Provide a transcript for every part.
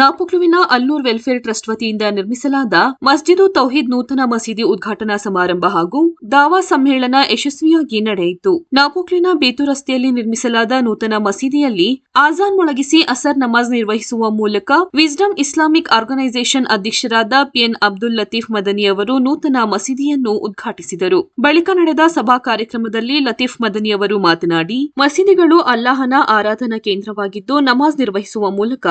ನಾಪುಕ್ಲುವಿನ ಅಲ್ನೂರ್ welfare trust ವತಿಯಿಂದ ನಿರ್ಮಿಸಲಾದ ಮಸ್ಜಿದು ತೌಹೀದ್ ನೂತನ ಮಸೀದಿ ಉದ್ಘಾಟನಾ ಸಮಾರಂಭ ಹಾಗೂ ದಾವಾ ಸಮ್ಮೇಳನ ಯಶಸ್ವಿಯಾಗಿ ನಡೆಯಿತು. ನಾಪುಕ್ಲಿನ ಬೇತು ರಸ್ತೆಯಲ್ಲಿ ನಿರ್ಮಿಸಲಾದ ನೂತನ ಮಸೀದಿಯಲ್ಲಿ ಆಜಾನ್ ಮೊಳಗಿಸಿ ಅಸರ್ ನಮಾಜ್ ನಿರ್ವಹಿಸುವ ಮೂಲಕ ವಿಸ್ಡಮ್ ಇಸ್ಲಾಮಿಕ್ ಆರ್ಗನೈಸೇಷನ್ ಅಧ್ಯಕ್ಷರಾದ ಪಿಎನ್ ಅಬ್ದುಲ್ ಲತೀಫ್ ಮದನಿ ಅವರು ನೂತನ ಮಸೀದಿಯನ್ನು ಉದ್ಘಾಟಿಸಿದರು. ಬಳಿಕ ನಡೆದ ಸಭಾ ಕಾರ್ಯಕ್ರಮದಲ್ಲಿ ಲತೀಫ್ ಮದನಿ ಅವರು ಮಾತನಾಡಿ, ಮಸೀದಿಗಳು ಅಲ್ಲಾಹನ ಆರಾಧನಾ ಕೇಂದ್ರವಾಗಿದ್ದು ನಮಾಜ್ ನಿರ್ವಹಿಸುವ ಮೂಲಕ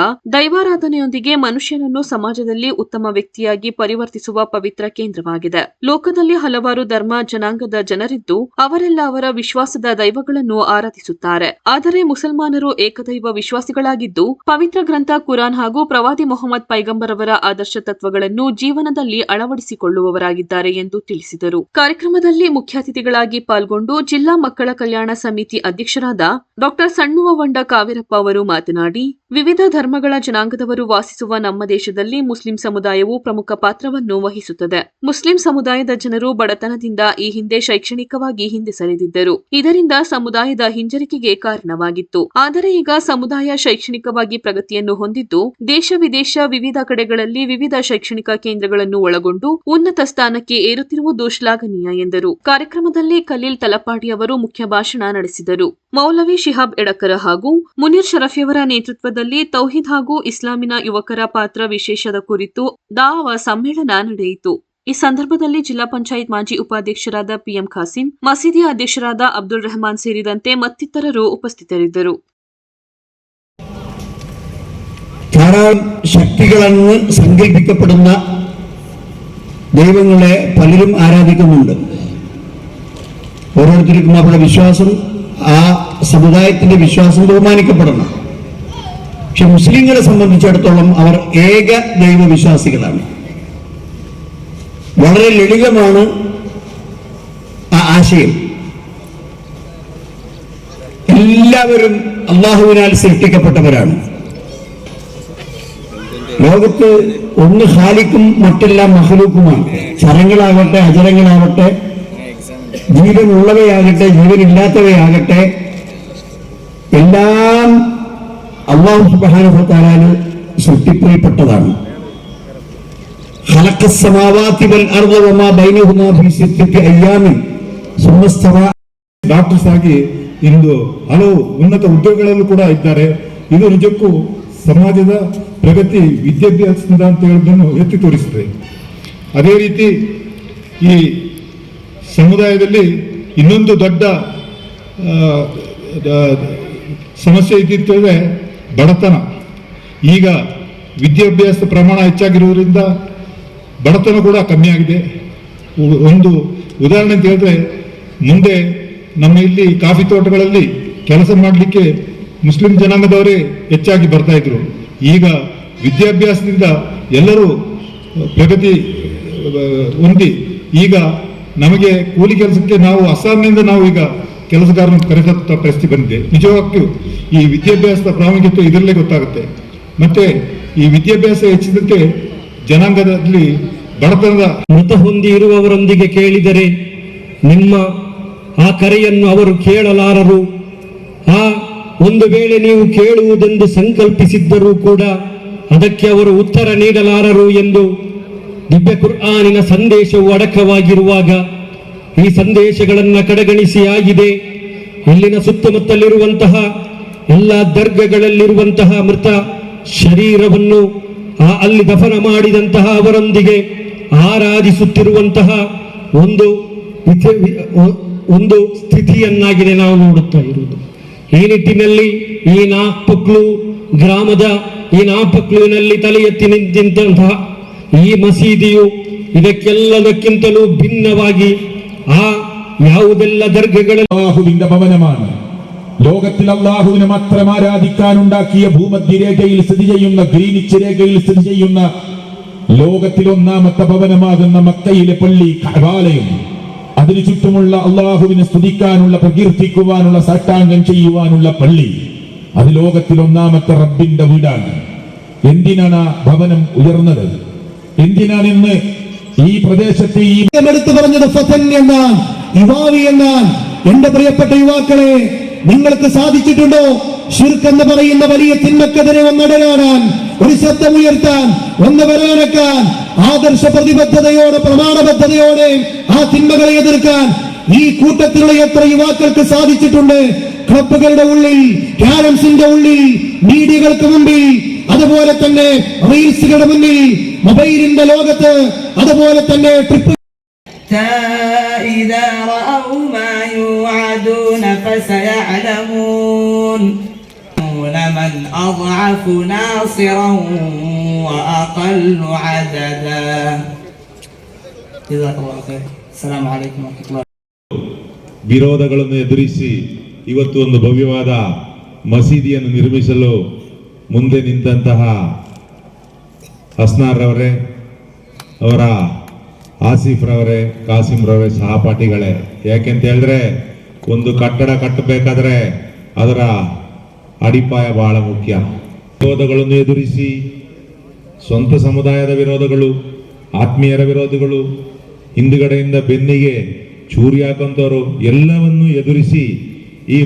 ದೈವಾರಾಧನೆಯೊಂದಿಗೆ ಮನುಷ್ಯನನ್ನು ಸಮಾಜದಲ್ಲಿ ಉತ್ತಮ ವ್ಯಕ್ತಿಯಾಗಿ ಪರಿವರ್ತಿಸುವ ಪವಿತ್ರ ಕೇಂದ್ರವಾಗಿದೆ. ಲೋಕದಲ್ಲಿ ಹಲವಾರು ಧರ್ಮ ಜನಾಂಗದ ಜನರಿದ್ದು, ಅವರೆಲ್ಲ ಅವರ ವಿಶ್ವಾಸದ ದೈವಗಳನ್ನು ಆರಾಧಿಸುತ್ತಾರೆ. ಆದರೆ ಮುಸಲ್ಮಾನರು ಏಕದೈವ ವಿಶ್ವಾಸಿಗಳಾಗಿದ್ದು, ಪವಿತ್ರ ಗ್ರಂಥ ಕುರಾನ್ ಹಾಗೂ ಪ್ರವಾದಿ ಮೊಹಮ್ಮದ್ ಪೈಗಂಬರ್ ಅವರ ಆದರ್ಶ ತತ್ವಗಳನ್ನು ಜೀವನದಲ್ಲಿ ಅಳವಡಿಸಿಕೊಳ್ಳುವವರಾಗಿದ್ದಾರೆ ಎಂದು ತಿಳಿಸಿದರು. ಕಾರ್ಯಕ್ರಮದಲ್ಲಿ ಮುಖ್ಯ ಅತಿಥಿಗಳಾಗಿ ಪಾಲ್ಗೊಂಡು ಜಿಲ್ಲಾ ಮಕ್ಕಳ ಕಲ್ಯಾಣ ಸಮಿತಿ ಅಧ್ಯಕ್ಷರಾದ ಡಾಕ್ಟರ್ ಸಣ್ಣುವ ವಂಡ ಕಾವೇರಪ್ಪ ಅವರು ಮಾತನಾಡಿ, ವಿವಿಧ ಧರ್ಮಗಳ ಜನಾಂಗದವರು ವಾಸಿಸುವ ನಮ್ಮ ದೇಶದಲ್ಲಿ ಮುಸ್ಲಿಂ ಸಮುದಾಯವು ಪ್ರಮುಖ ಪಾತ್ರವನ್ನು ವಹಿಸುತ್ತದೆ. ಮುಸ್ಲಿಂ ಸಮುದಾಯದ ಜನರು ಬಡತನದಿಂದ ಈ ಹಿಂದೆ ಶೈಕ್ಷಣಿಕವಾಗಿ ಹಿಂದೆ ಸರಿದಿದ್ದರು. ಇದರಿಂದ ಸಮುದಾಯದ ಹಿಂಜರಿಕೆಗೆ ಕಾರಣವಾಗಿತ್ತು. ಆದರೆ ಈಗ ಸಮುದಾಯ ಶೈಕ್ಷಣಿಕವಾಗಿ ಪ್ರಗತಿಯನ್ನು ಹೊಂದಿದ್ದು, ದೇಶ ವಿದೇಶ ವಿವಿಧ ಕಡೆಗಳಲ್ಲಿ ವಿವಿಧ ಶೈಕ್ಷಣಿಕ ಕೇಂದ್ರಗಳನ್ನು ಒಳಗೊಂಡು ಉನ್ನತ ಸ್ಥಾನಕ್ಕೆ ಏರುತ್ತಿರುವುದು ಶ್ಲಾಘನೀಯ ಎಂದರು. ಕಾರ್ಯಕ್ರಮದಲ್ಲಿ ಖಲೀಲ್ ತಲಪಾಡಿ ಅವರು ಮುಖ್ಯ ಭಾಷಣ ನಡೆಸಿದರು. ಮೌಲವಿ ಶಿಹಾಬ್ ಎಡಕರ ಹಾಗೂ ಮುನೀರ್ ಶರಫಿಯವರ ನೇತೃತ್ವದಲ್ಲಿ ತೌಹೀದ್ ಹಾಗೂ ಇಸ್ಲಾಮಿನ ಯುವಕರ ಪಾತ್ರ ವಿಶೇಷದ ಕುರಿತು ದಾವಾ ಸಮ್ಮೇಳನ ನಡೆಯಿತು ಈ ಸಂದರ್ಭದಲ್ಲಿ ಜಿಲ್ಲಾ ಪಂಚಾಯತ್ ಮಾಜಿ ಉಪಾಧ್ಯಕ್ಷರಾದ ಪಿಎಂ ಖಾಸಿಂ ಮಸೀದಿಯ ಅಧ್ಯಕ್ಷರಾದ ಅಬ್ದುಲ್ ರೆಹಮಾನ್ ಸೇರಿದಂತೆ ಮತ್ತಿತರರು ಉಪಸ್ಥಿತರಿದ್ದರು ധാരാളം ശക്തികളെന്ന് സങ്കല്പിക്കപ്പെടുന്ന ദൈവങ്ങളെ പലരും ആരാധിക്കുന്നുണ്ട് ഓരോരുത്തർക്കും അവരുടെ വിശ്വാസം ആ സമുദായത്തിന്റെ വിശ്വാസം ബഹുമാനിക്കപ്പെടണം പക്ഷെ മുസ്ലിങ്ങളെ സംബന്ധിച്ചിടത്തോളം അവർ ഏക ദൈവവിശ്വാസികളാണ്. വളരെ ലളിതമാണ് ആ ആശയം. എല്ലാവരും അള്ളാഹുവിനാൽ സൃഷ്ടിക്കപ്പെട്ടവരാണ്. ലോകത്ത് ഒന്ന് ഹാലിക്കും മറ്റെല്ലാം മഹലൂക്കുമാണ് ചരങ്ങളാകട്ടെ അചരങ്ങളാവട്ടെ ജീവനുള്ളവയാകട്ടെ ജീവനില്ലാത്തവയാകട്ടെ എല്ലാം അള്ളാഹു സുബാനുഭത്താലാണ് സൃഷ്ടിപ്പിൽപ്പെട്ടതാണ് خلق السماوات والأرض وما بينهما في ستة أيام ثم استوى ಡಾಕ್ಟರ್ಸ್ ಆಗಿ ಇಂದು ಹಲವು ಉನ್ನತ ಉದ್ಯೋಗಗಳಲ್ಲೂ ಕೂಡ ಇದ್ದಾರೆ ಇದು ನಿಜಕ್ಕೂ ಸಮಾಜದ ಪ್ರಗತಿ ವಿದ್ಯಾಭ್ಯಾಸದಿಂದ ಅಂತ ಹೇಳೋದನ್ನು ಎತ್ತಿ ತೋರಿಸ್ತದೆ ಅದೇ ರೀತಿ ಈ ಸಮುದಾಯದಲ್ಲಿ ಇನ್ನೊಂದು ದೊಡ್ಡ ಆ, ಇದ್ದಿತ್ತು ಸಮಸ್ಯೆ ಇದ್ದಿರ್ತದೆ ಬಡತನ. ಈಗ ವಿದ್ಯಾಭ್ಯಾಸ ಪ್ರಮಾಣ ಹೆಚ್ಚಾಗಿರುವುದರಿಂದ ಬಡತನ ಕೂಡ ಕಮ್ಮಿ ಆಗಿದೆ. ಒಂದು ಉದಾಹರಣೆ ಅಂತ ಹೇಳಿದ್ರೆ ಮುಂದೆ ನಮ್ಮ ಇಲ್ಲಿ ಕಾಫಿ ತೋಟಗಳಲ್ಲಿ ಕೆಲಸ ಮಾಡಲಿಕ್ಕೆ ಮುಸ್ಲಿಂ ಜನಾಂಗದವರೇ ಹೆಚ್ಚಾಗಿ ಬರ್ತಾ ಇದ್ರು. ಈಗ ವಿದ್ಯಾಭ್ಯಾಸದಿಂದ ಎಲ್ಲರೂ ಪ್ರಗತಿ ಹೊಂದಿ ಈಗ ನಮಗೆ ಕೂಲಿ ಕೆಲಸಕ್ಕೆ ನಾವು ಅಸ್ಸಾಂನಿಂದ ನಾವು ಈಗ ಕೆಲಸಗಾರನ ಕರೆತ ಪರಿಸ್ಥಿತಿ ಬಂದಿದೆ. ನಿಜವಾಗಿಯೂ ಈ ವಿದ್ಯಾಭ್ಯಾಸದ ಪ್ರಾಮುಖ್ಯತೆ ಇದರಲ್ಲೇ ಗೊತ್ತಾಗುತ್ತೆ. ಮತ್ತೆ ಈ ವಿದ್ಯಾಭ್ಯಾಸ ಹೆಚ್ಚಿದಂತೆ ಜನಾಂಗದಲ್ಲಿ ಬಡತನದ ಮೃತ ಹೊಂದಿ ಇರುವವರೊಂದಿಗೆ ಕೇಳಿದರೆ ನಿಮ್ಮ ಆ ಕರೆಯನ್ನು ಅವರು ಕೇಳಲಾರರು. ಆ ಒಂದು ವೇಳೆ ನೀವು ಕೇಳುವುದೆಂದು ಸಂಕಲ್ಪಿಸಿದ್ದರೂ ಕೂಡ ಅದಕ್ಕೆ ಅವರು ಉತ್ತರ ನೀಡಲಾರರು ಎಂದು ದಿವ್ಯ ಕುರ್ಆನಿನ ಸಂದೇಶವು ಅಡಕವಾಗಿರುವಾಗ ಈ ಸಂದೇಶಗಳನ್ನು ಕಡೆಗಣಿಸಿ ಆಗಿದೆ. ಇಲ್ಲಿನ ಸುತ್ತಮುತ್ತಲಿರುವಂತಹ ಎಲ್ಲ ದರ್ಗಗಳಲ್ಲಿರುವಂತಹ ಮೃತ ಶರೀರವನ್ನು ಅಲ್ಲಿ ದಫನ ಮಾಡಿದಂತಹ ಅವರೊಂದಿಗೆ ಆರಾಧಿಸುತ್ತಿರುವಂತಹ ಒಂದು ಒಂದು ಸ್ಥಿತಿಯನ್ನಾಗಿದೆ ನಾವು ನೋಡುತ್ತಾ ಇರುವುದು. ಈ ನಿಟ್ಟಿನಲ್ಲಿ ಈ ನಾಪಕ್ಲು ಗ್ರಾಮದ ಈ ನಾಪಕ್ಲುವಿನಲ್ಲಿ ತಲೆ ಎತ್ತಿ ನಿಂತಿದ್ದಂತಹ ಈ ಮಸೀದಿಯು ಇದಕ್ಕೆಲ್ಲದಕ್ಕಿಂತಲೂ ಭಿನ್ನವಾಗಿ ആ യാവുദല്ല ദർഗകളിൽ അള്ളാഹുവിന്റെ ഭവനമാണ്. ലോകത്തിൽ അള്ളാഹുവിനെ മാത്രം ആരാധിക്കാനുണ്ടാക്കിയ ഭൂമധ്യരേഖയിൽ സ്ഥിതി ചെയ്യുന്ന ഗ്രീനിച്ച് രേഖയിൽ സ്ഥിതി ചെയ്യുന്ന ലോകത്തിൽ ഒന്നാമത്തെ ഭവനമാകുന്ന മക്കയിലെ പള്ളി കഴവാലയം അതിനു ചുറ്റുമുള്ള അള്ളാഹുവിനെ സ്തുതിക്കാനുള്ള പ്രകീർത്തിക്കുവാനുള്ള സാഷ്ടാംഗം ചെയ്യുവാനുള്ള പള്ളി. അത് ലോകത്തിൽ ഒന്നാമത്തെ റബ്ബിന്റെ വീടാണ്. എന്തിനാണ് ആ ഭവനം ഉയർന്നത്? എന്തിനാണെന്ന് ഈ പ്രദേശത്ത് ഈ എടുത്തു പറഞ്ഞത് ഫസൻ എന്നാൽ യുവാവി എന്നാൽ. എന്റെ പ്രിയപ്പെട്ട യുവാക്കളെ നിങ്ങൾക്ക് സാധിച്ചിട്ടുണ്ടോ? ഷിർക്ക് എന്ന് പറയുന്ന വലിയ തിന്മക്കെതിരെ ഒന്നടരാടാൻ ഒരു ശബ്ദമുയർത്താൻ ഒന്ന് വരാനക്കാൻ ആദർശ പ്രതിബദ്ധതയോടെ പ്രമാണബദ്ധതയോടെ ആ തിന്മകളെ എതിർക്കാൻ ഈ കൂട്ടത്തിലുള്ള എത്ര യുവാക്കൾക്ക് സാധിച്ചിട്ടുണ്ട്? ക്ലബുകളുടെ ഉള്ളിൽ ക്യാരംസിന്റെ ഉള്ളിൽ മീഡിയകൾക്ക് മുമ്പിൽ അതുപോലെ തന്നെ റീൽസുകളുടെ മുന്നിൽ മൊബൈലിന്റെ ലോകത്ത് അതുപോലെ തന്നെ ട്രിപ്പ് വിരോധങ്ങളെന്ന് എതിരിച്ച് ഇവത്തു ഒന്ന് ഭവ്യവാദ മസീദി നിർമ്മിച്ചല്ലോ. ಮುಂದೆ ನಿಂತಹ ಹಸ್ನಾರ್ರವರೇ ಅವರ ಆಸೀಫ್ರವರೇ ರವರೇ, ಕಾಸಿಂ ರವರೇ, ಸಹಪಾಠಿಗಳೇ, ಯಾಕೆಂತ ಹೇಳಿದ್ರೆ ಒಂದು ಕಟ್ಟಡ ಕಟ್ಟಬೇಕಾದ್ರೆ ಅದರ ಅಡಿಪಾಯ ಬಹಳ ಮುಖ್ಯ. ವಿರೋಧಗಳನ್ನು ಎದುರಿಸಿ, ಸ್ವಂತ ಸಮುದಾಯದ ವಿರೋಧಗಳು, ಆತ್ಮೀಯರ ವಿರೋಧಗಳು, ಹಿಂದುಗಡೆಯಿಂದ ಬೆನ್ನಿಗೆ ಚೂರಿ ಹಾಕಂತವರು ಎಲ್ಲವನ್ನು ಎದುರಿಸಿ ಈ